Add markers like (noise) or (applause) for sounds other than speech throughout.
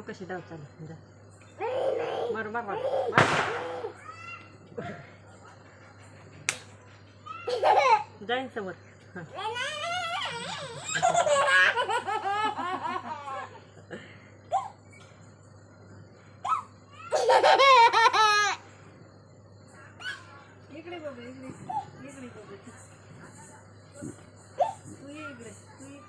बघ कशी धाव चालू जा. मार मार मार मार. जाईन समोर हा. (laughs) इकडे बघू इकडे इकडे बघू तू ये इकडे तू ये.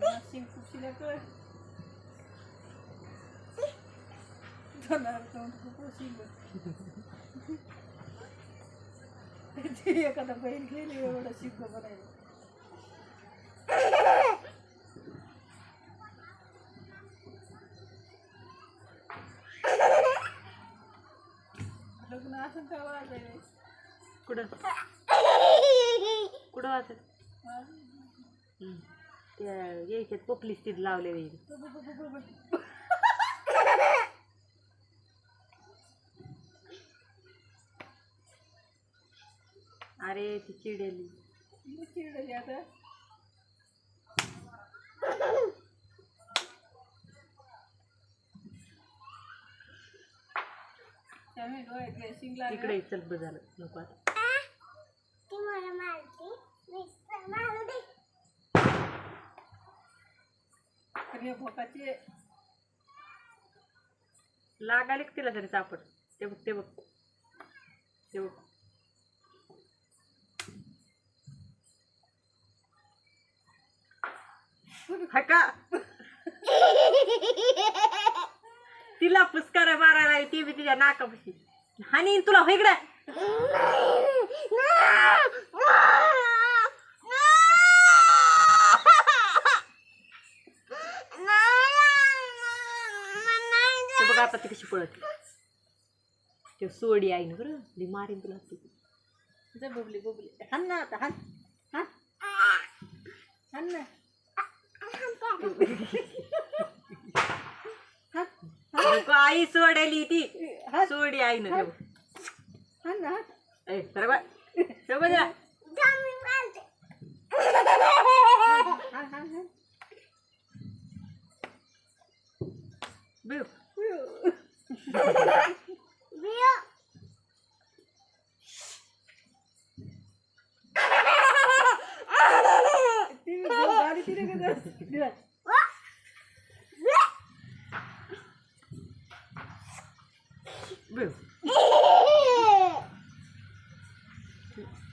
मला शिंक खुशीला कळ जाणार तोंड खूप शिंक ते एखादा बैल गेली एवढं शिंक बनायला लग्न असं का वाजायला कुठं कुठं वाचत त्या यायच्यात पोपलीस तिथं लावलेली. अरे ती चिडेली. चिडली आता त्यामुळे डोळ्यात ड्रेसिंग लागलं इकडे चल बरं झालं नको आता भोकाचे. का तिला तरी सापड. ते बघ ते बघ. ते बघ. हा का तिला पुस्कार मारायला ती बी तिच्या नाकापाशी. हानी तुला हो इकडे. बघ आता ती कशी पळत. ते सोडी आहे ना बरं ती मारीन तुला ती बबली बबली. हान ना आता हान. हान. हान ना. आई सोडली ती सोडी आई ना बघ. हान ना ए सर बा सर बा जरा. हान हान हान बिव. ती गाडी तिने का जरा बिव.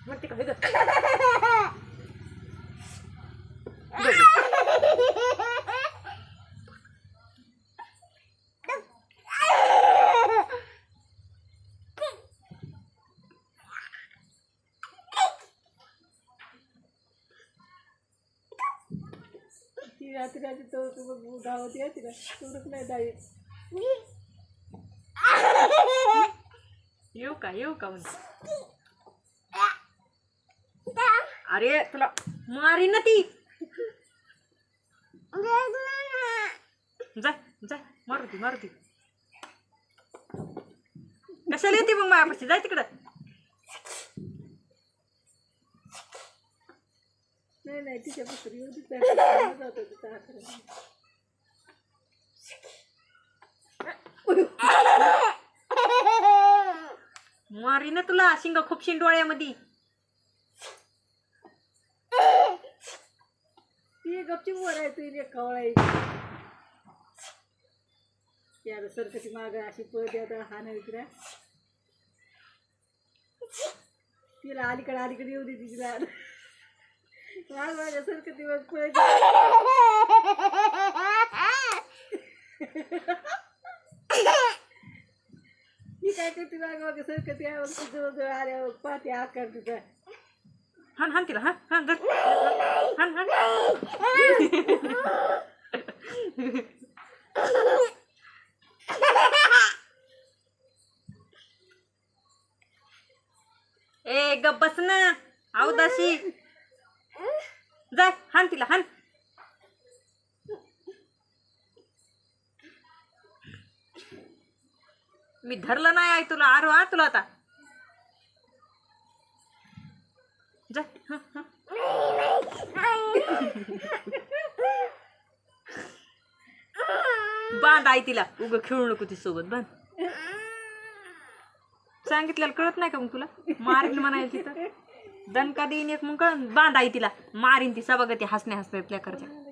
मग ते काय गं? बिव. ती रात्री आधी तो तू बघ गावात यायची ना सोडत नाही दाई येऊ का येऊ का म्हणते अरे तुला मारी ना ती. जा जा मारू ती मारू ती कशाला येते मग मायापाशी जाय तिकडं. नाही नाही तिच्या येऊ दे. ना तुला शिंग खूप डोळ्यामध्ये. ती गपची वर आहे तू एक कवळाई यार सरकती माग अशी पळते आता हा नाही तिला तिला अलीकडे अलीकडे येऊ दे तिला माग माझ्या सरकती मग पळते (laughs) मी काय करते माग माग सरकती आहे मग ती जवळजवळ आल्या पाहते आकार तिचा हान हान तिला हान हान धर. हान हान. ए गप बस ना. आऊ दाशी अवदाशी हान तिला हान. मी धरलं नाही आहे तुला. आरो हा तुला आता. जा. बांध आई तिला. उग खेळू नको ती सोबत बांध. सांगितल्याला कळत नाही का मग तुला? मारीन म्हणायला तिथं. दणका देईन एक मग कळ बांध आई तिला. मारीन ती. सभागती हसण्या हसण्या आपल्या करच्या